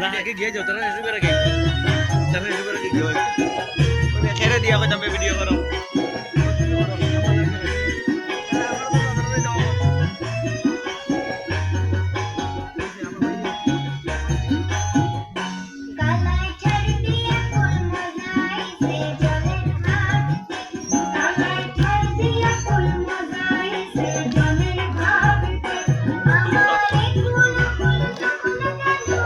না, আগে গিয়ে যাও, তারা রিসিভ করে গিয়ে তারা রিসিভ করে গিয়ে খেলে দিয়া ভিডিও করো।